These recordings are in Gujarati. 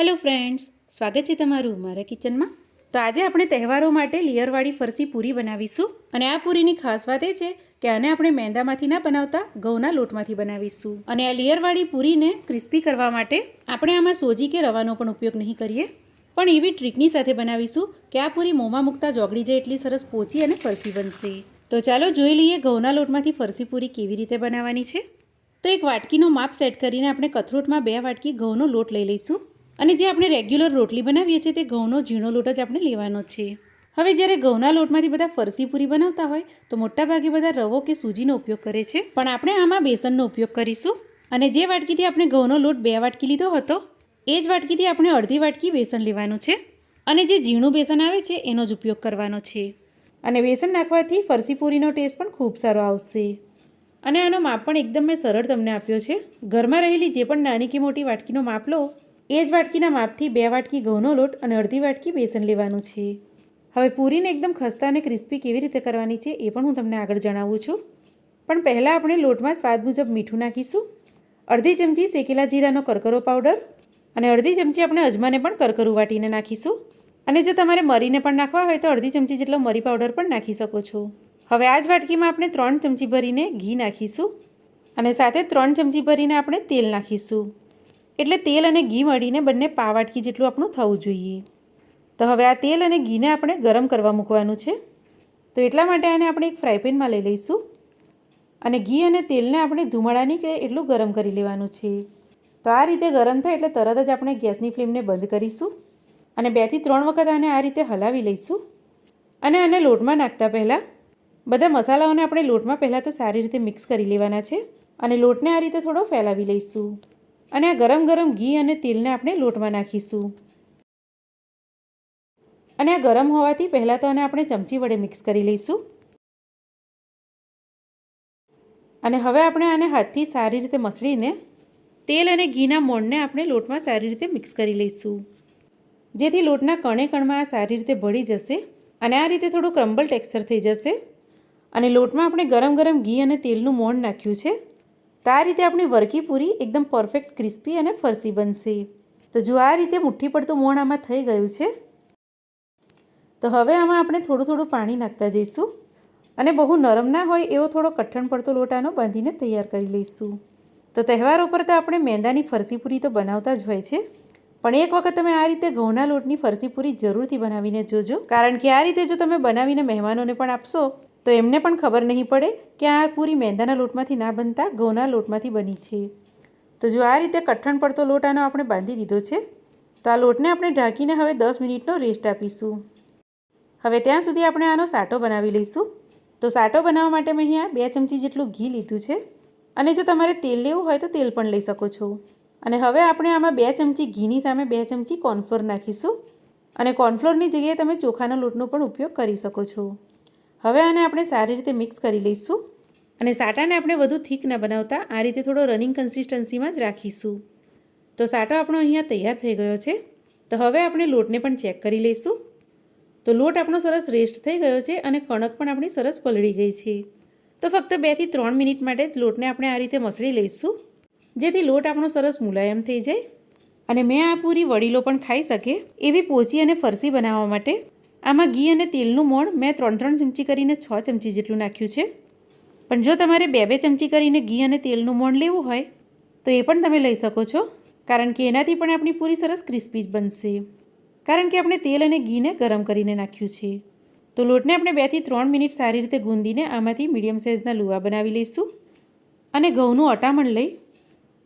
હેલો ફ્રેન્ડ્સ સ્વાગત છે તમારું મારા કિચનમાં. તો આજે આપણે તહેવારો માટે લેયરવાળી ફરસી પૂરી બનાવીશું. અને આ પૂરીની ખાસ વાત એ છે કે આને આપણે મેંદામાંથી ના બનાવતા ઘઉંના લોટમાંથી બનાવીશું. અને આ લેયરવાળી પૂરીને ક્રિસ્પી કરવા માટે આપણે આમાં સોજી કે રવાનો પણ ઉપયોગ નહીં કરીએ. પણ એવી ટ્રીકની સાથે બનાવીશું કે આ પૂરી મોંમાં મૂકતા જોગડી જાય એટલી સરસ પોચી અને ફરસી બનશે. તો ચાલો જોઈ લઈએ ઘઉંના લોટમાંથી ફરસી પૂરી કેવી રીતે બનાવવાની છે. તો એક વાટકીનો માપ સેટ કરીને આપણે કથરોટમાં બે વાટકી ઘઉંનો લોટ લઈ લઈશું. અને જે આપણે રેગ્યુલર રોટલી બનાવીએ છીએ તે ઘઉંનો ઝીણો લોટ જ આપણે લેવાનો છે. હવે જ્યારે ઘઉંના લોટમાંથી બધા ફરસી પૂરી બનાવતા હોય, તો મોટાભાગે બધા રવો કે સૂજીનો ઉપયોગ કરે છે. પણ આપણે આમાં બેસનનો ઉપયોગ કરીશું. અને જે વાટકીથી આપણે ઘઉંનો લોટ બે વાટકી લીધો હતો, એ જ વાટકીથી આપણે અડધી વાટકી બેસન લેવાનું છે. અને જે ઝીણું બેસન આવે છે, એનો જ ઉપયોગ કરવાનો છે. અને બેસન નાખવાથી ફરસી પૂરીનો ટેસ્ટ પણ ખૂબ સારો આવશે. અને આનો માપ પણ એકદમ મેં સરળ તમને આપ્યો છે. ઘરમાં રહેલી જે પણ નાની કે મોટી વાટકીનો માપ લો એ જ વાટકીના માપથી બે વાટકી ઘઉંનો લોટ અને અડધી વાટકી બેસન લેવાનું છે. હવે પૂરીને એકદમ ખસ્તા અને ક્રિસ્પી કેવી રીતે કરવાની છે એ પણ હું તમને આગળ જણાવું છું. પણ પહેલાં આપણે લોટમાં સ્વાદ મુજબ મીઠું નાખીશું, અડધી ચમચી શેકેલા જીરાનો કરકરો પાવડર અને અડધી ચમચી આપણે અજમાને પણ કરકરું વાટીને નાખીશું. અને જો તમારે મરીને પણ નાખવા હોય તો અડધી ચમચી જેટલો મરી પાવડર પણ નાખી શકો છો. હવે આ જ વાટકીમાં આપણે ત્રણ ચમચી ભરીને ઘી નાખીશું અને સાથે ત્રણ ચમચી ભરીને આપણે તેલ નાખીશું. એટલે તેલ અને ઘી મળીને બંને પાવાટકી જેટલું આપણું થવું જોઈએ. તો હવે આ તેલ અને ઘીને આપણે ગરમ કરવા મૂકવાનું છે. તો એટલા માટે આને આપણે એક ફ્રાયપેનમાં લઈ લઈશું. અને ઘી અને તેલને આપણે ધુમાડા નીકળે એટલું ગરમ કરી લેવાનું છે. તો આ રીતે ગરમ થાય એટલે તરત જ આપણે ગેસની ફ્લેમને બંધ કરીશું. અને બેથી ત્રણ વખત આને આ રીતે હલાવી લઈશું. અને આને લોટમાં નાખતા પહેલાં બધા મસાલાઓને આપણે લોટમાં પહેલાં તો સારી રીતે મિક્સ કરી લેવાના છે. અને લોટને આ રીતે થોડો ફેલાવી લઈશું. અને આ ગરમ ગરમ ઘી અને તેલને આપણે લોટમાં નાખીશું. અને આ ગરમ હોવાથી પહેલાં તો આને આપણે ચમચી વડે મિક્સ કરી લઈશું. અને હવે આપણે આને હાથથી સારી રીતે મસળીને તેલ અને ઘીના મોણને આપણે લોટમાં સારી રીતે મિક્સ કરી લઈશું. જેથી લોટના કણે કણમાં આ સારી રીતે ભળી જશે અને આ રીતે થોડું ક્રમ્બલ ટેક્સચર થઈ જશે. અને લોટમાં આપણે ગરમ ગરમ ઘી અને તેલનું મોણ નાખ્યું છે. તો આ રીતે આપણી વરકી પૂરી એકદમ પરફેક્ટ ક્રિસ્પી અને ફરસી બનશે. તો જો આ રીતે મુઠ્ઠી પડતું મોણ આમાં થઈ ગયું છે. તો હવે આમાં આપણે થોડું થોડું પાણી નાખતા જઈશું અને બહુ નરમ ના હોય એવો થોડો કઠણ પડતો લોટાનો બાંધીને તૈયાર કરી લઈશું. તો તહેવારો ઉપર તો આપણે મેંદાની ફરસી પૂરી તો બનાવતા જ હોય છે. પણ એક વખત તમે આ રીતે ઘઉંના લોટની ફરસી પૂરી જરૂરથી બનાવીને જોજો. કારણ કે આ રીતે જો તમે બનાવીને મહેમાનોને પણ આપશો તો એમને પણ ખબર નહીં પડે કે આ પૂરી મેંદાના લોટમાંથી ના બનતા ઘઉંના લોટમાંથી બની છે. તો જો આ રીતે કઠણ પડતો લોટ આનો આપણે બાંધી દીધો છે, તો આ લોટને આપણે ઢાંકીને હવે દસ મિનિટનો રેસ્ટ આપીશું. હવે ત્યાં સુધી આપણે આનો સાટો બનાવી લઈશું. તો સાટો બનાવવા માટે મેં અહીંયા બે ચમચી જેટલું ઘી લીધું છે. અને જો તમારે તેલ લેવું હોય તો તેલ પણ લઈ શકો છો. અને હવે આપણે આમાં બે ચમચી ઘીની સામે બે ચમચી કોર્નફ્લોર નાખીશું. અને કોર્નફ્લોરની જગ્યાએ તમે ચોખાના લોટનો પણ ઉપયોગ કરી શકો છો. હવે આને આપણે સારી રીતે મિક્સ કરી લઈશું અને સાટાને આપણે વધુ થીક ન બનાવતા આ રીતે થોડો રનિંગ કન્સિસ્ટન્સીમાં જ રાખીશું. તો સાટો આપણો અહીંયા તૈયાર થઈ ગયો છે. તો હવે આપણે લોટને પણ ચેક કરી લઈશું. તો લોટ આપણો સરસ રેસ્ટ થઈ ગયો છે અને કણક પણ આપણી સરસ પલળી ગઈ છે. તો ફક્ત બેથી ત્રણ મિનિટ માટે જ લોટને આપણે આ રીતે મસળી લઈશું. જેથી લોટ આપણો સરસ મુલાયમ થઈ જાય. અને મેં આ પૂરી વડીલો પણ ખાઈ શકે એવી પોચી અને ફરસી બનાવવા માટે આમાં ઘી અને તેલનું મોણ મેં ત્રણ ત્રણ ચમચી કરીને છ ચમચી જેટલું નાખ્યું છે. પણ જો તમારે બે બે ચમચી કરીને ઘી અને તેલનું મોણ લેવું હોય, તો એ પણ તમે લઈ શકો છો. કારણ કે એનાથી પણ આપણી પૂરી સરસ ક્રિસ્પી બનશે. કારણ કે આપણે તેલ અને ઘીને ગરમ કરીને નાખ્યું છે. તો લોટને આપણે બેથી ત્રણ મિનિટ સારી રીતે ગૂંદીને આમાંથી મીડિયમ સાઇઝના લુવા બનાવી લઈશું. અને ઘઉંનું અટામણ લઈ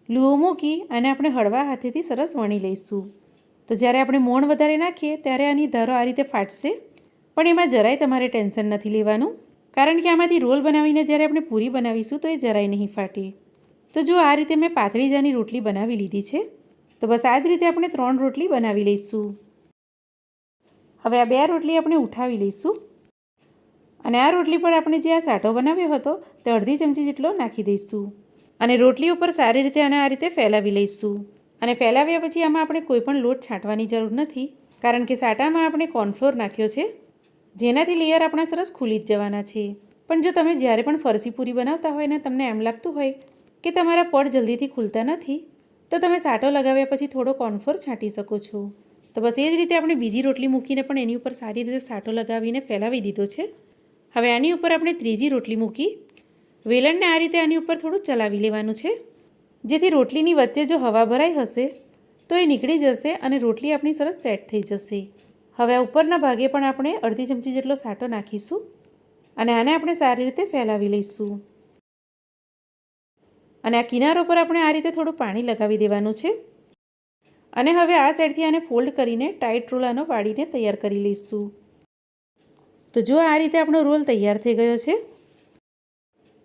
લુઓ મૂકી અને આપણે હળવા હાથેથી સરસ વણી લઈશું. તો જ્યારે આપણે મોણ વધારે નાખીએ ત્યારે આની ધારો આ રીતે ફાટશે. પણ એમાં જરાય તમારે ટેન્શન નથી લેવાનું. કારણ કે આમાંથી રોલ બનાવીને જ્યારે આપણે પૂરી બનાવીશું તો એ જરાય નહીં ફાટે. તો જો આ રીતે મેં પાતળી જાની રોટલી બનાવી લીધી છે, તો બસ આ જ રીતે આપણે ત્રણ રોટલી બનાવી લઈશું. હવે આ બે રોટલી આપણે ઉઠાવી લઈશું. અને આ રોટલી પર આપણે જે આ સાટો બનાવ્યો હતો તે અડધી ચમચી જેટલો નાખી દઈશું. અને રોટલી ઉપર સારી રીતે અને આ રીતે ફેલાવી લઈશું. અને ફેલાવ્યા પછી આમાં આપણે કોઈ પણ લોટ છાંટવાની જરૂર નથી, કારણ કે સાટામાં આપણે કોર્નફ્લોર નાખ્યો છે, જેનાથી લેયર આપણા સરસ ખુલી જ જવાના છે. પણ જો તમે જ્યારે પણ ફરસી પૂરી બનાવતા હોય ને તમને એમ લાગતું હોય કે તમારા પડ જલ્દીથી ખુલતા નથી, તો તમે સાટો લગાવ્યા પછી થોડો કોર્નફ્લોર છાંટી શકો છો. તો બસ એ જ રીતે આપણે બીજી રોટલી મૂકીને પણ એની ઉપર સારી રીતે સાટો લગાવીને ફેલાવી દીધો છે. હવે આની ઉપર આપણે ત્રીજી રોટલી મૂકી, વેલણને આ રીતે આની ઉપર થોડું ચલાવી લેવાનું છે. જેથી રોટલીની વચ્ચે જો હવા ભરાઈ હશે, તો એ નીકળી જશે અને રોટલી આપણી સરસ સેટ થઈ જશે. હવે ઉપરના ભાગે પણ આપણે અડધી ચમચી જેટલો સાટો નાખીશું અને આને આપણે સારી રીતે ફેલાવી લઈશું. અને આ કિનારો પર આપણે આ રીતે થોડું પાણી લગાવી દેવાનું છે. અને હવે આ સાઈડથી આને ફોલ્ડ કરીને ટાઈટ રોલ આનો વાળીને તૈયાર કરી લઈશું. તો જો આ રીતે આપણો રોલ તૈયાર થઈ ગયો છે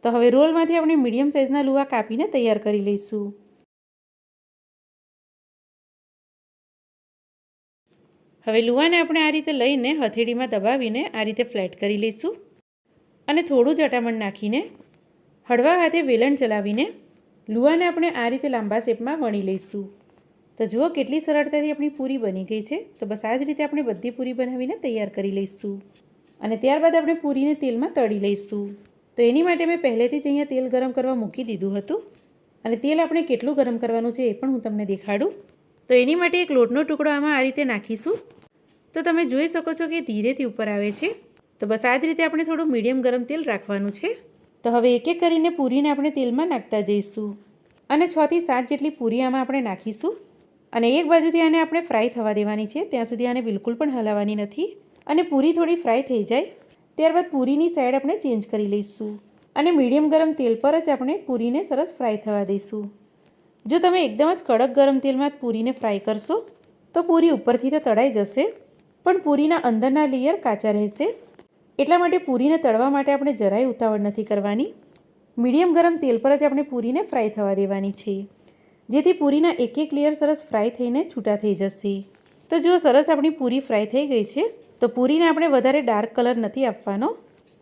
તો હવે રોલમાંથી આપણે મીડિયમ સાઇઝના લુવા કાપીને તૈયાર કરી લઈશું. હવે લુવાને આપણે આ રીતે લઈને હથેળીમાં દબાવીને આ રીતે ફ્લેટ કરી લઈશું અને થોડું જ અટામણ નાખીને હળવા હાથે વેલણ ચલાવીને લુવાને આપણે આ રીતે લાંબા શેપમાં વણી લઈશું. તો જુઓ કેટલી સરળતાથી આપણી પૂરી બની ગઈ છે. તો બસ આ જ રીતે આપણે બધી પૂરી બનાવીને તૈયાર કરી લઈશું. અને ત્યારબાદ આપણે પૂરીને તેલમાં તળી લઈશું. તો એની માટે મેં પહેલેથી જ અહીંયા તેલ ગરમ કરવા મૂકી દીધું હતું અને તેલ આપણે કેટલું ગરમ કરવાનું છે એ પણ હું તમને દેખાડું. તો એની માટે એક લોટનો ટુકડો આમાં આ રીતે નાખીશું. તો તમે જોઈ શકો છો કે ધીરેથી ઉપર આવે છે. તો બસ આ જ રીતે આપણે થોડું મીડિયમ ગરમ તેલ રાખવાનું છે. તો હવે એક એક કરીને પૂરીને આપણે તેલમાં નાખતા જઈશું. અને છથી સાત જેટલી પૂરી આમાં આપણે નાખીશું. અને એક બાજુથી આને આપણે ફ્રાય થવા દેવાની છે. ત્યાં સુધી આને બિલકુલ પણ હલાવવાની નથી. અને પૂરી થોડી ફ્રાય થઈ જાય. ત્યારબાદ પૂરીની સાઈડ આપણે ચેન્જ કરી લઈશું. અને મીડિયમ ગરમ તેલ પર જ આપણે પૂરીને સરસ ફ્રાય થવા દઈશું. જો તમે એકદમ જ કડક ગરમ તેલમાં પૂરીને ફ્રાય કરશો, તો પૂરી ઉપરથી તો તળાઈ જશે, પણ પૂરીના અંદરના લેયર કાચા રહેશે. એટલા માટે પૂરીને તળવા માટે આપણે જરાય ઉતાવળ નથી કરવાની. મીડિયમ ગરમ તેલ પર જ આપણે પૂરીને ફ્રાય થવા દેવાની છે. જેથી પૂરીના એક એક લેયર સરસ ફ્રાય થઈને છૂટા થઈ જશે. તો જો સરસ આપણી પૂરી ફ્રાય થઈ ગઈ છે. તો પૂરીને આપણે વધારે ડાર્ક કલર નથી આપવાનો.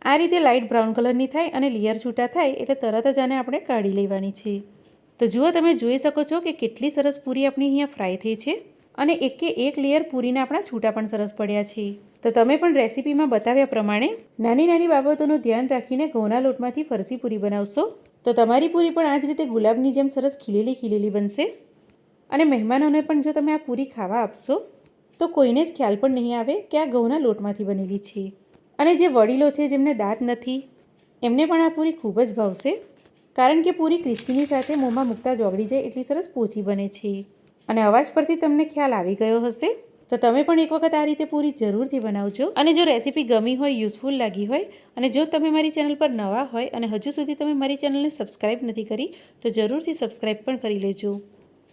આ રીતે લાઇટ બ્રાઉન કલરની થાય અને લેયર છૂટા થાય એટલે તરત જ આને આપણે કાઢી લેવાની છે. તો જુઓ તમે જોઈ શકો છો કે કેટલી સરસ પૂરી આપણી અહીંયા ફ્રાય થઈ છે અને એકે એક લેયર પૂરીને આપણા છૂટા પણ સરસ પડ્યા છે. તો તમે પણ રેસીપીમાં બતાવ્યા પ્રમાણે નાની નાની બાબતોનું ધ્યાન રાખીને ઘઉંના લોટમાંથી ફરસી પૂરી બનાવશો. તો તમારી પૂરી પણ આ જ રીતે ગુલાબની જેમ સરસ ખીલેલી ખીલેલી બનશે. અને મહેમાનોને પણ જો તમે આ પૂરી ખાવા આપશો તો કોઈને જ ખ્યાલ પણ નહીં આવે કે આ ઘઉંના લોટમાંથી બનેલી છે. અને જે વડીલો છે જેમને દાંત નથી, એમને પણ આ પૂરી ખૂબ જ ભાવશે. કારણ કે પૂરી ક્રિસ્પીની સાથે મોંમાં મૂકતા જોગડી જાય એટલી સરસ પોચી બને છે. અને અવાજ પરથી તમને ખ્યાલ આવી ગયો હશે, તો તમે પણ એક વખત આ રીતે પૂરી જરૂરથી બનાવજો. અને જો રેસીપી ગમી હોય, યુઝફુલ લાગી હોય, અને જો તમે મારી ચેનલ પર નવા હોય અને હજુ સુધી તમે મારી ચેનલને સબસ્ક્રાઈબ નથી કરી, તો જરૂરથી સબસ્ક્રાઈબ પણ કરી લેજો.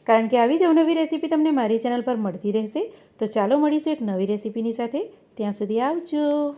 કારણ કે આવી જ અવનવી રેસીપી તમને મારી ચેનલ પર મળતી રહેશે. તો ચાલો મળીશું એક નવી રેસીપીની સાથે. ત્યાં સુધી આવજો.